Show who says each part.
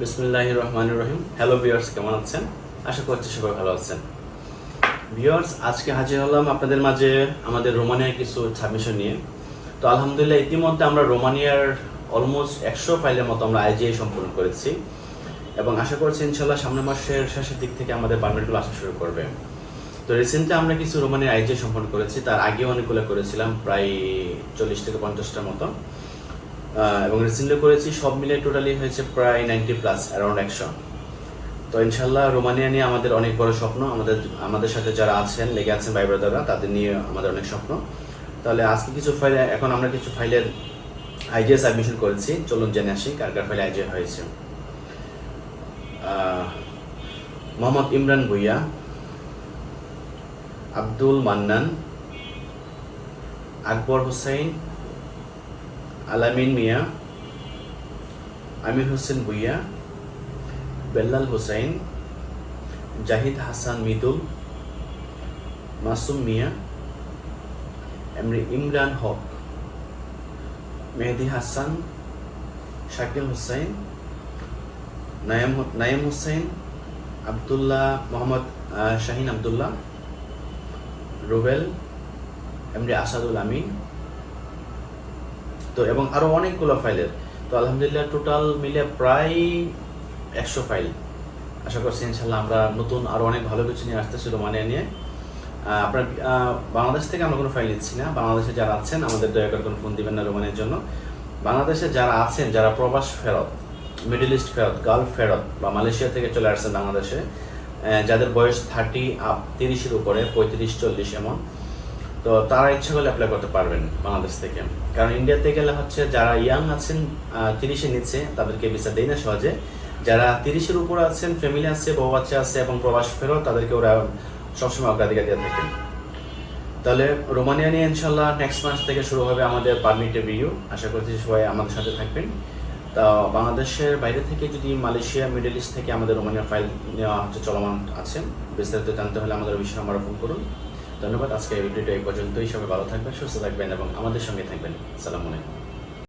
Speaker 1: বিসমুল্লাহ রহমান রহিম hello viewers কেমন আছেন? আশা করছি সবাই ভালো আছেন। ভিউয়ার্স আজকে হাজির হলাম আপনাদের মাঝে আমাদের রোমানিয়ার কিছু সাবমিশন নিয়ে। তো আলহামদুলিল্লাহ, ইতিমধ্যে আমরা রোমানিয়ার অলমোস্ট একশো ফাইলের মতো আমরা আইজিআই সম্পূর্ণ করেছি। এবং আশা করছি ইনশাল্লাহ সামনের মাসের শেষের দিক থেকে আমাদের পারমিটগুলো আসা শুরু করবে। তো রিসেন্টলি আমরা কিছু রোমানিয়ার আইজিআই সম্পন্ন করেছি। তার আগে অনেকগুলো করেছিলাম, প্রায় চল্লিশ থেকে পঞ্চাশটার মতো। এবং রিসেন্টলি করেছি, সব মিলে টোটালি হয়েছে প্রায় নাইনটি প্লাস অ্যারাউন্ড একশো। তো ইনশাল্লাহ রোমানিয়া নিয়ে আমাদের অনেক বড় স্বপ্ন। আমাদের আমাদের সাথে যারা আছেন, লেগে আছেন ভাই ব্রাদাররা, তাদের নিয়ে আমাদের অনেক স্বপ্ন। তাহলে আজকে কিছু ফাইল এখন আমরা কিছু ফাইলের আইজিএ সাবমিশন করেছি। চলুন জেনে আসি কার কার ফাইলে আইজিএ হয়েছে। মোহাম্মদ ইমরান ভুইয়া, আব্দুল মান্নান, আকবর হুসাইন আলামিন মিয়া, আমির হোসেন ভুইয়া, বেল্লাল হোসাইন জাহিদ হাসান মিদুল মাসুম মিয়া এমনি ইমরান হক, মেহেদি হাসান, শাকিল হোসেন, নায়াম নাইম হোসেন, আবদুল্লাহ মোহাম্মদ শাহিন আবদুল্লাহ, রুবেল এমনি আসাদুল আমিন তো এবং আরও অনেকগুলো ফাইলের। তো আলহামদুলিল্লাহ টোটাল মিলে প্রায় একশো ফাইল। আশা করছি ইনশাল্লাহ আমরা নতুন আরও অনেক ভালো কিছু নিয়ে আসতে আসতেছি রোমানিয়া নিয়ে। আপনার বাংলাদেশ থেকে আমরা কোনো ফাইল নিচ্ছি না। বাংলাদেশে যারা আছেন, আমাদের দয়া করে কোনো ফোন দিবেন না রোমানের জন্য। বাংলাদেশে যারা আছেন, যারা প্রবাস ফেরত মিডল ইস্ট ফেরত গালফ ফেরত বা মালয়েশিয়া থেকে চলে আসছেন বাংলাদেশে যাদের বয়স থার্টি আপ তিরিশের উপরে, পঁয়ত্রিশ, চল্লিশ এমন তো তারা ইচ্ছে করলে অ্যাপ্লাই করতে পারবেন বাংলাদেশ থেকে। কারণ ইন্ডিয়াতে গেলে হচ্ছে যারা ইয়াং আছেন তিরিশের নিচে, তাদেরকে ভিসা দেয় না সহজে। যারা তিরিশের উপর আছেন ফ্যামিলি আছে, বউ বাচ্চা আছে এবং প্রবাস ফেরত, তাদেরকে ওরা সবসময় অগ্রাধিকার দিয়ে থাকে তাহলে রোমানিয়া নিয়ে ইনশাল্লাহ নেক্সট মাস থেকে শুরু হবে আমাদের পারমিটের রিভিউ আশা করছি সবাই আমাদের সাথে থাকবেন। তা বাংলাদেশের বাইরে থেকে যদি মালয়েশিয়া মিডল ইস্ট থেকে আমাদের রোমানিয়া ফাইল নেওয়া হচ্ছে, চলমান আছে, বিস্তারিত জানতে হলে আমাদের অফিসে নাম্বারে ফোন করুন। ধন্যবাদ আজকে ভিডিওটা এই পর্যন্তই। সবাই ভালো থাকবেন, সুস্থ থাকবেন এবং আমাদের সঙ্গে থাকবেন। সালাম আলাইকুম।